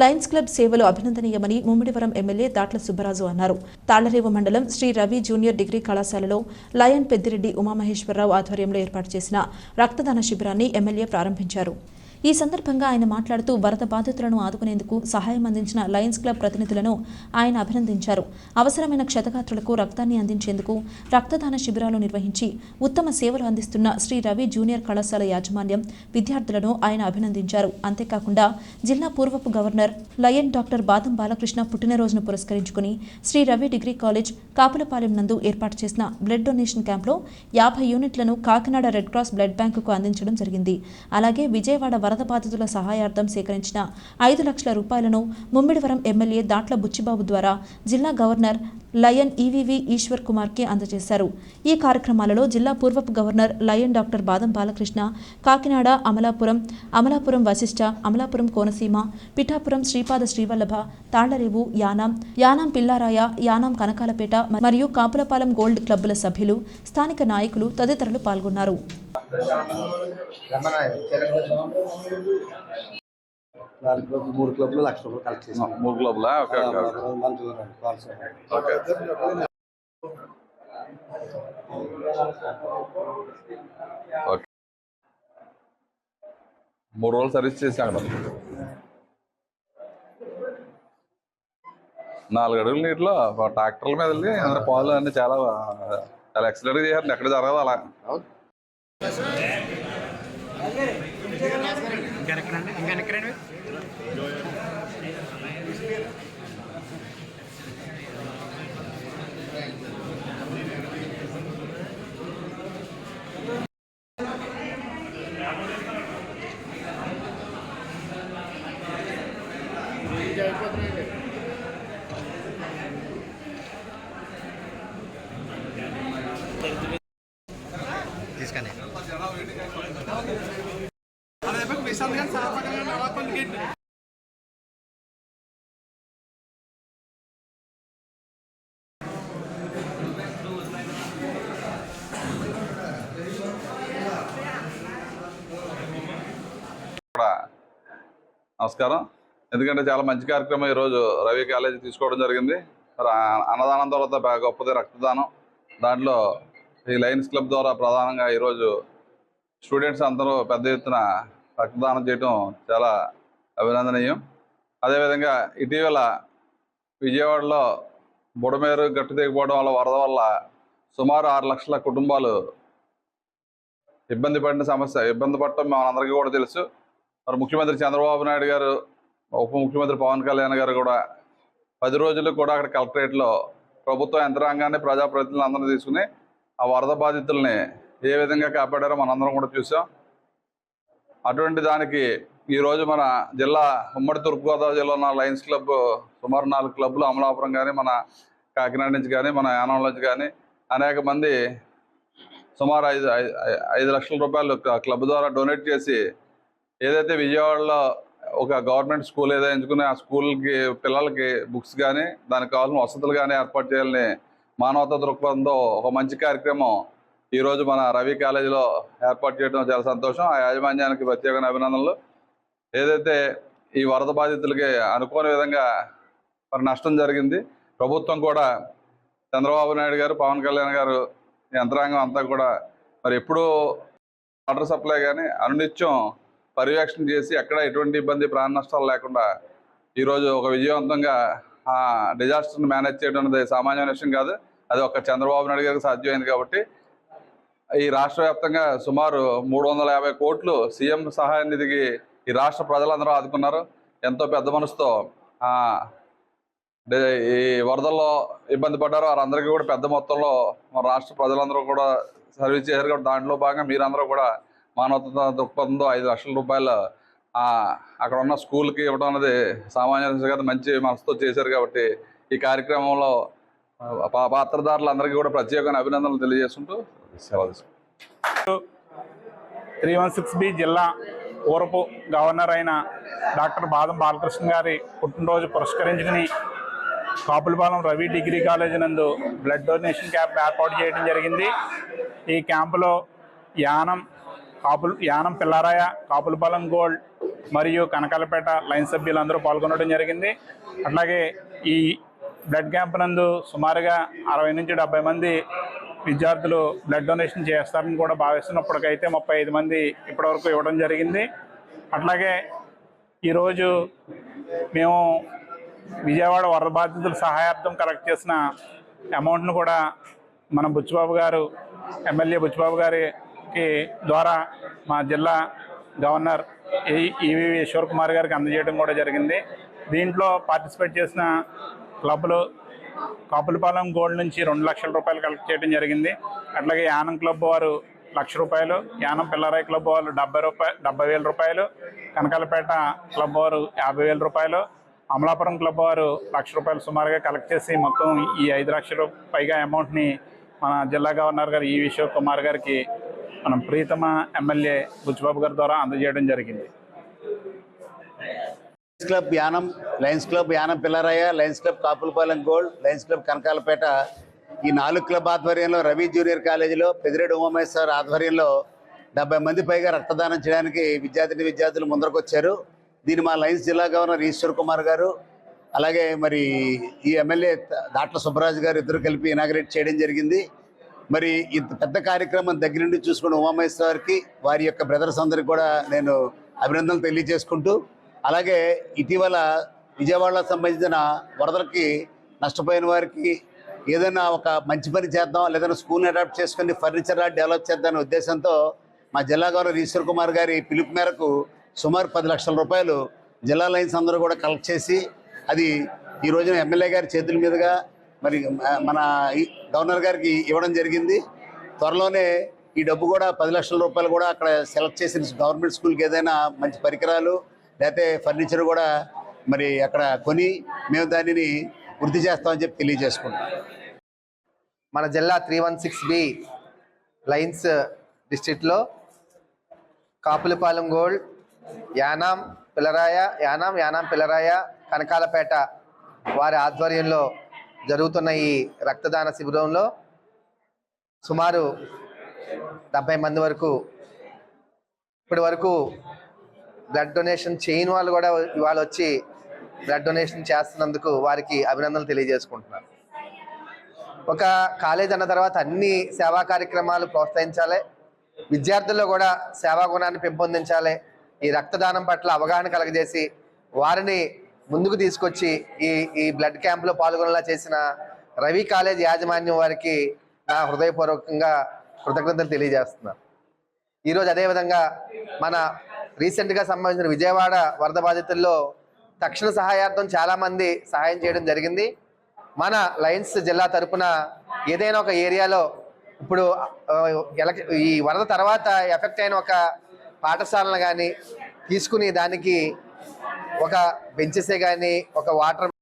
Lions club సేవలు అభినందనీయమని Mummidivaram MLA Datla Subbaraju అన్నారు. తాళ్ళరేవు మండలం శ్రీ రవి జూనియర్ డిగ్రీ కళాశాలలో లయన్ పెద్దిరెడ్డి ఉమామహేశ్వరరావు ఆధ్వర్యంలో ఏర్పాటు చేసిన రక్తదాన శిబిరాన్ని ఎమ్మెల్యే ప్రారంభించారు. ఈ సందర్భంగా ఆయన మాట్లాడుతూ వరద బాధితులను ఆదుకునేందుకు సహాయం అందించిన లయన్స్ క్లబ్ ప్రతినిధులను ఆయన అభినందించారు. అవసరమైన క్షతగాత్రులకు రక్తాన్ని అందించేందుకు రక్తదాన శిబిరాలు నిర్వహించి ఉత్తమ సేవలు అందిస్తున్న శ్రీ రవి జూనియర్ కళాశాల యాజమాన్యం విద్యార్థులను ఆయన అభినందించారు. అంతేకాకుండా జిల్లా పూర్వపు గవర్నర్ లయన్ డాక్టర్ బాదం బాలకృష్ణ పుట్టినరోజును పురస్కరించుకుని శ్రీ రవి డిగ్రీ కాలేజ్ కాపులపాలెం నందు ఏర్పాటు చేసిన బ్లడ్ డొనేషన్ క్యాంప్లో యాభై యూనిట్లను కాకినాడ రెడ్ క్రాస్ బ్లడ్ బ్యాంకుకు అందించడం జరిగింది. అలాగే విజయవాడ వరద బాధితుల సహాయార్థం సేకరించిన ఐదు లక్షల రూపాయలను ముమ్మిడివరం ఎమ్మెల్యే దాట్ల బుచ్చిబాబు ద్వారా జిల్లా గవర్నర్ లయన్ ఈవీవి ఈశ్వర్ కుమార్కి అందజేశారు. ఈ కార్యక్రమాలలో జిల్లా పూర్వపు గవర్నర్ లయన్ డాక్టర్ బాదం బాలకృష్ణ కాకినాడ అమలాపురం అమలాపురం వశిష్ఠ అమలాపురం కోనసీమ పిఠాపురం శ్రీపాద శ్రీవల్లభ తాళ్ళరేవు యానాం యానాం పిల్లారాయ యానాం కనకాలపేట మరియు కాపులపాలెం గోల్డ్ క్లబ్బుల సభ్యులు స్థానిక నాయకులు తదితరులు పాల్గొన్నారు. మూడు క్లబ్లు లక్ష రూపాయలు కలెక్ట్ చేసాం మూడు క్లబ్లా? ఓకే ఓకే మూడు రోజులు సర్వీస్ చేసి అక్కడ నాలుగు అడుగుల నీటిలో ట్రాక్టర్ల మీద వెళ్ళి అందరు పాలు అన్ని చాలా చాలా ఎక్సలెంట్గా చేశారు. ఎక్కడ జరగదు అలా. తీసుకొని నమస్కారం. ఎందుకంటే చాలా మంచి కార్యక్రమం ఈరోజు రవి కాలేజీ తీసుకోవడం జరిగింది. మరి అన్నదానం తర్వాత గొప్పది రక్తదానం. దాంట్లో ఈ లయన్స్ క్లబ్ ద్వారా ప్రధానంగా ఈరోజు స్టూడెంట్స్ అందరూ పెద్ద ఎత్తున రక్తదానం చేయడం చాలా అభినందనీయం. అదేవిధంగా ఇటీవల విజయవాడలో బుడమేరు గట్టు దిగిపోవడం వల్ల వరద వల్ల సుమారు ఆరు లక్షల కుటుంబాలు ఇబ్బంది పడిన సమస్య ఇబ్బంది పడటం మనందరికీ కూడా తెలుసు. మరి ముఖ్యమంత్రి చంద్రబాబు నాయుడు గారు ఉప ముఖ్యమంత్రి పవన్ కళ్యాణ్ గారు కూడా పది రోజులు కూడా అక్కడ కలెక్టరేట్లో ప్రభుత్వ యంత్రాంగాన్ని ప్రజాప్రతినిధులు అందరినీ తీసుకుని ఆ వరద బాధితుల్ని ఏ విధంగా కాపాడారో మనందరం కూడా చూసాం. అటువంటి దానికి ఈరోజు మన జిల్లా ఉమ్మడి తూర్పుగోదావరి జిల్లా ఉన్న లయన్స్ క్లబ్ సుమారు నాలుగు క్లబ్లు అమలాపురం కానీ మన కాకినాడ నుంచి కానీ మన యానం నుంచి కానీ అనేక మంది సుమారు ఐదు ఐదు లక్షల రూపాయలు క్లబ్ ద్వారా డొనేట్ చేసి ఏదైతే విజయవాడలో ఒక గవర్నమెంట్ స్కూల్ ఏదో ఎంచుకుని ఆ స్కూల్కి పిల్లలకి బుక్స్ కానీ దానికి కావాల్సిన వసతులు కానీ ఏర్పాటు చేయాలని మానవతా దృక్పథంతో ఒక మంచి కార్యక్రమం ఈరోజు మన రవి కాలేజీలో ఏర్పాటు చేయడం చాలా సంతోషం. ఆ యాజమాన్యానికి ప్రత్యేకమైన అభినందనలు. ఏదైతే ఈ వరద బాధితులకి అనుకోని విధంగా మరి నష్టం జరిగింది ప్రభుత్వం కూడా చంద్రబాబు నాయుడు గారు పవన్ కళ్యాణ్ గారు ఈ యంత్రాంగం అంతా కూడా మరి ఎప్పుడూ వాటర్ సప్లై కానీ అనునిత్యం పర్యవేక్షణ చేసి ఎక్కడ ఎటువంటి ఇబ్బంది ప్రాణ నష్టాలు లేకుండా ఈరోజు ఒక విజయవంతంగా ఆ డిజాస్టర్ని మేనేజ్ చేయడం అనేది సామాన్యమైన విషయం కాదు. అది ఒక చంద్రబాబు నాయుడు గారికి సాధ్యమైంది కాబట్టి ఈ రాష్ట్ర వ్యాప్తంగా సుమారు మూడు వందల యాభై కోట్లు సీఎం సహాయ నిధికి ఈ రాష్ట్ర ప్రజలందరూ ఆదుకున్నారు. ఎంతో పెద్ద మనసుతో ఈ వరదల్లో ఇబ్బంది పడ్డారు. వారందరికీ కూడా పెద్ద మొత్తంలో మన రాష్ట్ర ప్రజలందరూ కూడా సర్వీస్ చేశారు కాబట్టి దాంట్లో భాగంగా మీరందరూ కూడా మానవతా దృక్పథంతో ఐదు లక్షల రూపాయలు అక్కడ ఉన్న స్కూల్కి ఇవ్వడం అనేది సామాన్య మంచి మనసుతో చేశారు కాబట్టి ఈ కార్యక్రమంలో ఆ, పాత్రదారులందరికీ కూడా ప్రత్యేకమైన అభినందనలు తెలియజేసుకుంటూ సెలవు త్రీ వన్ సిక్స్ బి జిల్లా పూర్వపు గవర్నర్ అయిన డాక్టర్ బాదం బాలకృష్ణ గారి పుట్టినరోజు పురస్కరించుకుని కాపులపాలెం రవి డిగ్రీ కాలేజ్ నందు బ్లడ్ డొనేషన్ క్యాంప్ ఏర్పాటు చేయడం జరిగింది. ఈ క్యాంపులో యానం కాపులు యానం పిల్లారాయ కాపులపాలెం గోల్డ్ మరియు కనకాలపేట లైన్ సభ్యులందరూ పాల్గొనడం జరిగింది. అట్లాగే ఈ బ్లడ్ క్యాంప్ నందు సుమారుగా అరవై నుంచి డెబ్బై మంది విద్యార్థులు బ్లడ్ డొనేషన్ చేస్తారని కూడా భావిస్తున్నప్పటికైతే ముప్పై ఐదు మంది ఇప్పటివరకు ఇవ్వడం జరిగింది. అట్లాగే ఈరోజు మేము విజయవాడ వరద బాధితుల సహాయార్థం కలెక్ట్ చేసిన అమౌంట్ను కూడా మన బుచ్చిబాబు గారు ఎమ్మెల్యే బుచ్చిబాబు కి ద్వారా మా జిల్లా గవర్నర్ ఈవీవి ఈవి ఈశ్వర్ కుమార్ గారికి అందజేయడం కూడా జరిగింది. దీంట్లో పార్టిసిపేట్ చేసిన క్లబ్లు కాపులపాలెం గోల్డ్ నుంచి రెండు లక్షల రూపాయలు కలెక్ట్ చేయడం జరిగింది. అట్లాగే యానం క్లబ్ వారు లక్ష రూపాయలు యానం పిల్లరాయి క్లబ్ వాళ్ళు డెబ్బై రూపాయలు డెబ్బై వేల రూపాయలు కనకాలపేట క్లబ్ వారు యాభై వేల రూపాయలు అమలాపురం క్లబ్ వారు లక్ష రూపాయలు సుమారుగా కలెక్ట్ చేసి మొత్తం ఈ ఐదు లక్షల పైగా అమౌంట్ని మన జిల్లా గవర్నర్ గారు ఈ విశ్వ కుమార్ గారికి మనం ప్రీతమ ఎమ్మెల్యే బుచ్చిబాబు గారి ద్వారా అందజేయడం జరిగింది. Lions club Yanam lions club Yanam Pillaraya lions club Kapulapalem gold lions club Kanakalapeta. ఈ నాలుగు క్లబ్ ఆధ్వర్యంలో రవి జూనియర్ కాలేజీలో పెదిరెడ్డి ఉమామేశ్వర్ ఆధ్వర్యంలో డెబ్బై మంది పైగా రక్తదానం చేయడానికి విద్యార్థిని విద్యార్థులు ముందరకొచ్చారు. దీన్ని మా లయన్స్ జిల్లా గవర్నర్ ఈశ్వర్ కుమార్ గారు అలాగే మరి ఈ ఎమ్మెల్యే దాట్ల సుబ్బరాజు గారు ఇద్దరు కలిపి ఇనాగ్రేట్ చేయడం జరిగింది. మరి ఇంత పెద్ద కార్యక్రమం దగ్గర నుండి చూసుకున్న ఉమామేశ్వరికి వారి యొక్క బ్రదర్స్ అందరికి కూడా నేను అభినందనలు తెలియజేసుకుంటూ అలాగే ఇటీవల విజయవాడలో సంబంధించిన వరదలకి నష్టపోయిన వారికి ఏదైనా ఒక మంచి పని చేద్దాం లేదైనా స్కూల్ని అడాప్ట్ చేసుకుని ఫర్నిచర్ డెవలప్ చేద్దామనే ఉద్దేశంతో మా జిల్లా గవర్నర్ ఈశ్వర్ కుమార్ గారి పిలుపు మేరకు సుమారు పది లక్షల రూపాయలు జిల్లా లైన్స్ అందరూ కూడా కలెక్ట్ చేసి అది ఈ రోజున ఎమ్మెల్యే గారి చేతుల మీదుగా మరి మన గవర్నర్ గారికి ఇవ్వడం జరిగింది. త్వరలోనే ఈ డబ్బు కూడా పది లక్షల రూపాయలు కూడా అక్కడ సెలెక్ట్ చేసిన గవర్నమెంట్ స్కూల్కి ఏదైనా మంచి పరికరాలు లేకపోతే ఫర్నిచర్ కూడా మరి అక్కడ కొని మేము దానిని వృద్ధి చేస్తామని చెప్పి తెలియజేసుకుంటాం మన జిల్లా three one six B lions డిస్ట్రిక్ట్లో కాపులపాలెం గోల్డ్ యానాం పిల్లరాయ యానాం యానాం పిల్లరాయ కనకాలపేట వారి ఆధ్వర్యంలో జరుగుతున్న ఈ రక్తదాన శిబిరంలో సుమారు డెబ్బై మంది వరకు ఇప్పటి వరకు బ్లడ్ డొనేషన్ చేయని వాళ్ళు కూడా ఇవాళ వచ్చి బ్లడ్ డొనేషన్ చేస్తున్నందుకు వారికి అభినందనలు తెలియజేసుకుంటున్నాను. ఒక కాలేజ్ అన్న తర్వాత అన్ని సేవా కార్యక్రమాలు ప్రోత్సహించాలి. విద్యార్థుల్లో కూడా సేవా గుణాన్ని పెంపొందించాలి. ఈ రక్తదానం పట్ల అవగాహన కలగజేసి వారిని ముందుకు తీసుకొచ్చి ఈ ఈ బ్లడ్ క్యాంప్లో పాల్గొనేలా చేసిన రవి కాలేజ్ యాజమాన్యం వారికి నా హృదయపూర్వకంగా కృతజ్ఞతలు తెలియజేస్తున్నాను ఈరోజు అదేవిధంగా మన రీసెంట్గా సంబంధించిన విజయవాడ వరద బాధితుల్లో తక్షణ సహాయార్థం చాలామంది సహాయం చేయడం జరిగింది. మన లయన్స్ జిల్లా తరపున ఏదైనా ఒక ఏరియాలో ఇప్పుడు ఈ వరద తర్వాత ఎఫెక్ట్ అయిన ఒక పాఠశాలను కానీ తీసుకుని దానికి ఒక బెంచెసే కానీ ఒక వాటర్